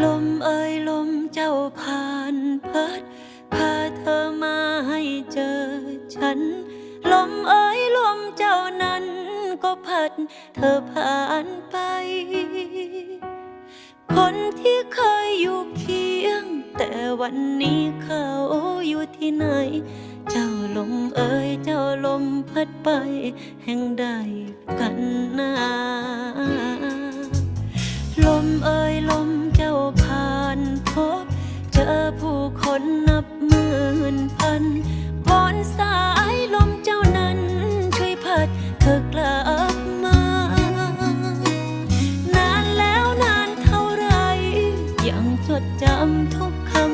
ลมเอ่ยลมเจ้าผ่านพัดพาเธอมาให้เจอฉัน ลมเอ่ยลมเจ้านั้นก็พัดเธอผ่านไป คนที่เคยอยู่เคียง แต่วันนี้เขาอยู่ที่ไหน เจ้าลมเอ่ยเจ้าลมพัดไป แห่งใดกันนาลมเอ่ยลม คนนับหมื่นพันบอนสายลมเจ้านั้น ช่วยพัดเธอกลับมา นานแล้วนานเท่าไร ยังจดจำทุกคำ